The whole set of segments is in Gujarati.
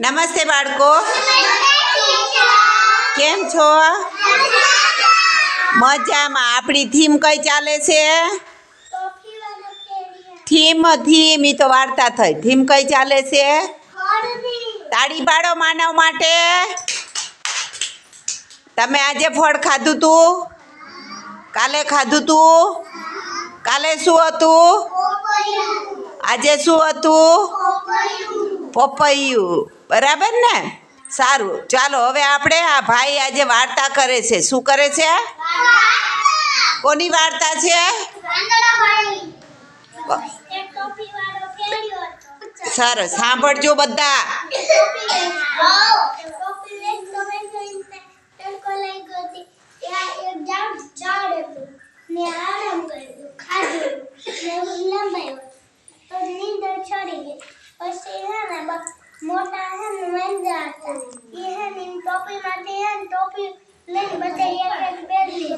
નમસ્તે બાળકો. કેમ છો? મજામાં. આપણી થીમ કઈ ચાલે છે? Theme theme. ઈ તો વાર્તા થઈ. થીમ કઈ ચાલે છે? તાળી પાડો માનવ માટે. તમે આજે ફળ ખાધું તું? કાલે ખાધું તું? કાલે શું હતું? આજે શું હતું? પપૈયું. બરાબર ને? સારું. ચાલો હવે આપણે આ ભાઈ આજે વાર્તા કરે છે. શું કરે છે? કોની વાર્તા છે? સરસ. સાંભળજો બધા. મોટા હે ને વાંદરા હતા એ હે ને ટોપી માંથી હે ને ટોપી લઈને બધા એક એક પહેરી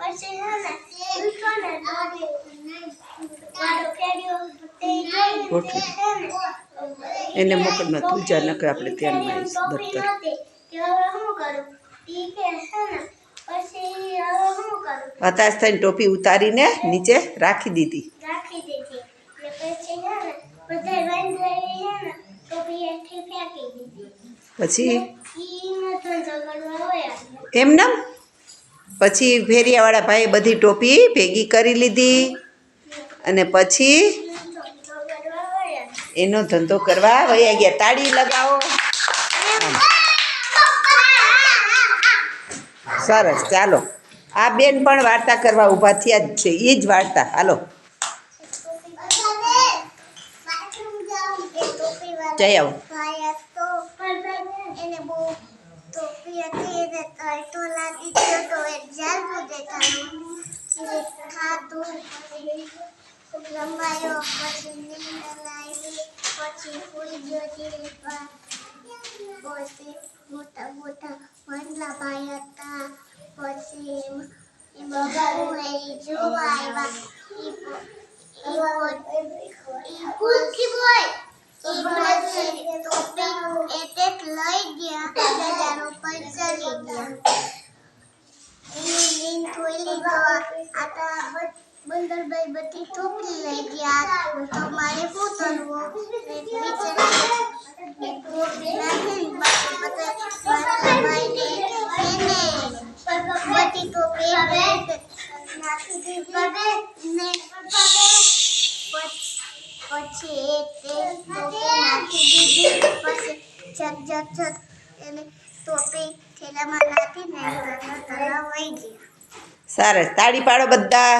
પછી હે ને ઉઠો ને વાળો ફેર્યો તે એને મોકલ ન તું જા નકર આપણે ધ્યાનમાં આવીશ દફતર. હતાશ થઈને ટોપી ઉતારીને નીચે રાખી દીધી. રાખી દીધી. પછી બધા પછી? એમ એમનેમ પછી ફેરિયાવાળા ભાઈએ બધી ટોપી ભેગી કરી લીધી અને પછી? એનો ધંધો કરવા વયા ગયા. તાળી લગાવો. સરસ ચાલો. આ બેન પણ વાર્તા કરવા ઊભા થયા જ છે. એ જ વાર્તા. હાલો. જઈ આવો એને બહુ ટોપી હતી પછી રમાયો આવ્યા લાવી ગયા. સુઈ ગયો ધીરે પછી મોટા મોટા વંદલા ભાઈ હતા પછી એ બગાડું એ જોવા આવ્યા ઈ પો- ઈ પો- ઈ કુલકી બોય બંદરભાઈ બધી ટોપી લઈ ગયા. તો મારે શું કરવું પછી તે નાખી દીધી. પછી જગ જગ જગ એને ટોપી થેલામાં નાખીને તરત તળાવ વહી ગયા. સરસ. તાળી પાડો બધા.